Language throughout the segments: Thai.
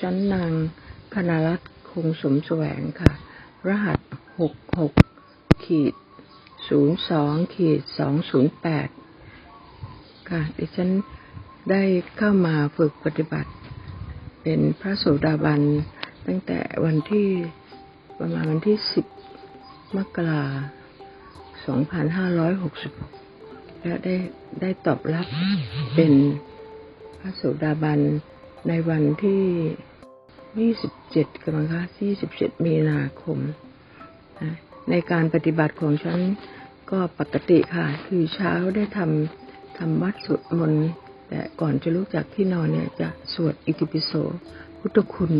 ชั้นนางคณรัตน์คงสมแสวงค่ะ รหัสหกหกขีดศูนย์สองขีดสองศูนย์แปดค่ะ ดิฉันได้เข้ามาฝึกปฏิบัติ เป็นพระโสดาบัน ตั้งแต่วันที่ประมาณวันที่สิบมกราสองพันห้าร้อยหกสิบและได้ได้ตอบรับเป็นพระโสดาบัน ในวันที่ 27กันมั้งคะ27 มีนาคมนะในการปฏิบัติของฉันก็ปกติค่ะ คือเช้าได้ทำทำวัดสวดมนต์แต่ก่อนจะลุกจากที่นอนเนี่ยจะสวดอิติปิโส พุทธคุณ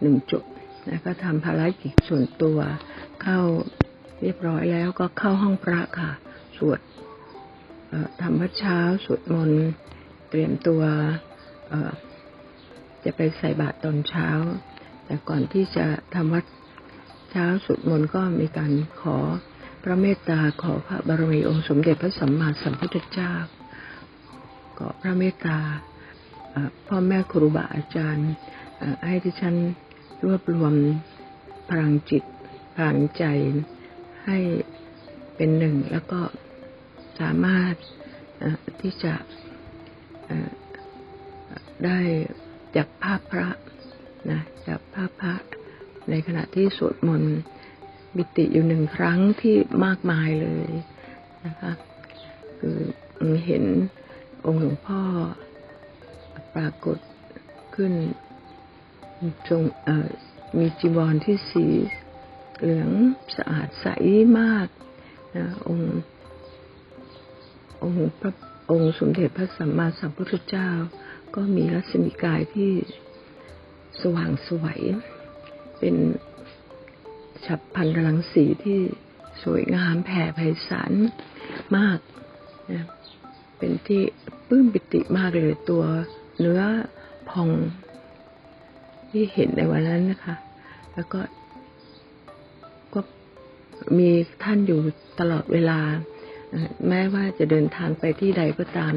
หนึ่งจบแล้วก็ทำภารกิจส่วนตัวเข้าเรียบร้อยแล้วก็เข้าห้องพระค่ะ สวดทำวัดเช้าสวดมนต์เตรียมตัว จะไปใส่บาตรตอนเช้า แต่ก่อนที่จะทำวัดเช้าสวดมนต์ก็มีการขอพระเมตตาขอพระบารมีองค์สมเด็จพระสัมมาสัมพุทธเจ้าขอพระเมตตาพ่อแม่ครูบาอาจารย์ให้ที่ฉันรวบรวมพลังจิตพลังใจให้เป็นหนึ่งแล้วก็สามารถที่จะได้ จากภาพพระนะจากภาพพระ ในขณะที่สวดมนต์บิติอยู่หนึ่งครั้งที่มากมายเลยนะคะคือเห็นองค์หลวงพ่อปรากฏขึ้นทรงมีจีวรที่สีเหลืองสะอาดใสมากนะองค์องค์พระองค์สมเด็จพระสัมมาสัมพุทธเจ้า ก็มีรัศมีกายที่สว่างสวยเป็นฉับพันรังสีที่สวยงามแผ่ไพศาลมากนะเป็นที่ปลื้มปิติมากเลยตัวเนื้อพองที่เห็นในวันนั้นนะคะ แล้วก็ก็มีท่านอยู่ตลอดเวลา แม้ว่าจะเดินทางไปที่ใดก็ตาม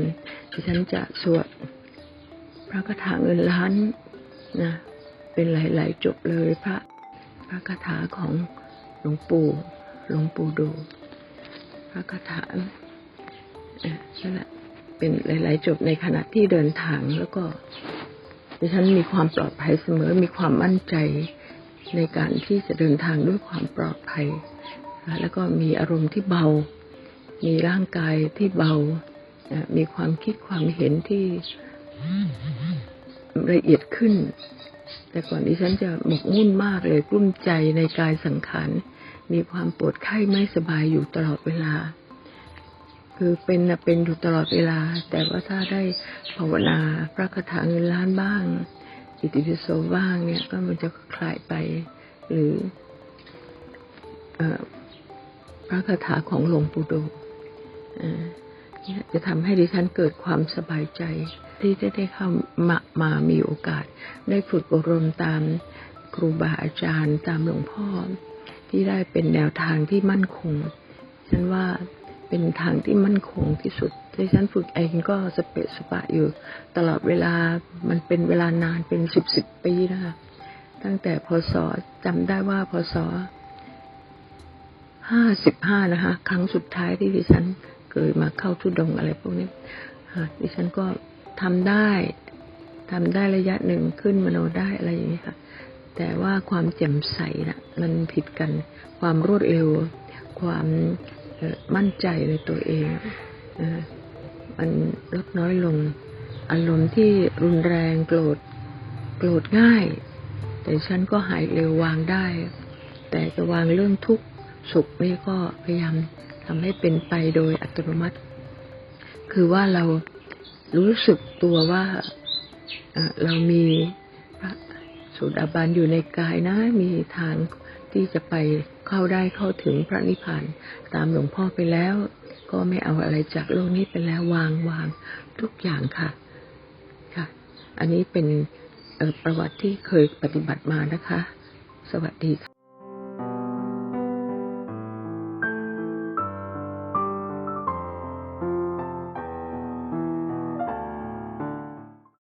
ดิฉันจะสวด พระคาถาเงินล้านนะเป็นหลาย ๆ จบเลยพระพระคาถาของหลวงปู่หลวงปู่ดู พระคาถาเอ่อนั่นแหละเป็นหลาย ๆ จบในขณะที่เดินทางแล้วก็ดิฉันมีความปลอดภัยเสมอ มีความมั่นใจในการที่จะเดินทางด้วยความปลอดภัย แล้วก็มีอารมณ์ที่เบา มีร่างกายที่เบา มีความคิดความเห็นที่ ละเอียดขึ้น แต่ก่อนดิฉันจะหมกมุ่นมากเลยกลุ้มใจในกายสังขารมีความปวดไข้ไม่สบายอยู่ตลอดเวลา คือเป็นนะเป็นอยู่ตลอดเวลา แต่ว่าถ้าได้ภาวนาพระคาถาเงินล้านบ้าง อิติปิโสบ้างเนี่ย ก็มันจะคลายไป หรืออพระคาถาของหลวงปู่ดูเอ่อเนี่ยจะทำให้ดิฉันเกิดความสบายใจ ที่จะได้เข้ามามามีโอกาส ได้ฝึกอบรมตามครูบาอาจารย์ตามหลวงพ่อ ที่ได้เป็นแนวทางที่มั่นคง ฉันว่าเป็นทางที่มั่นคงที่สุดที่ฉันฝึกเองก็สเปะสปะอยู่ ตลอดเวลามันเป็นเวลานานเป็นสิบสิบปีนะคะตั้งแต่พศจำได้ว่าพศห้าสิบห้านะคะ ครั้งสุดท้ายที่ดิฉันเคยมาเข้าทุดงอะไรพวกนี้ค่ะดิฉันก็ ทำได้ทำได้ระยะหนึ่งขึ้นมโนได้อะไรอย่างนี้ค่ะ แต่ว่าความแจ่มใสนะมันผิดกัน ความรวดเร็ว ความมั่นใจในตัวเองมันลดน้อยลง อารมณ์ที่รุนแรงโกรธโกรธง่าย แต่ฉันก็หายเร็ววางได้ แต่จะวางเรื่องทุกข์สุขนี่ก็พยายามทำให้เป็นไปโดยอัตโนมัติ คือว่าเรา รู้สึกตัวว่าเรามีพระโสุดาบันอยู่ในกายนะ มีทางที่จะไปเข้าได้เข้าถึงพระนิพพานตามหลวงพ่อไปแล้ว ก็ไม่เอาอะไรจากโลกนี้ไปแล้ววางวางทุกอย่างค่ะ ค่ะ อันนี้เป็นประวัติที่เคยปฏิบัติมานะคะ สวัสดีค่ะ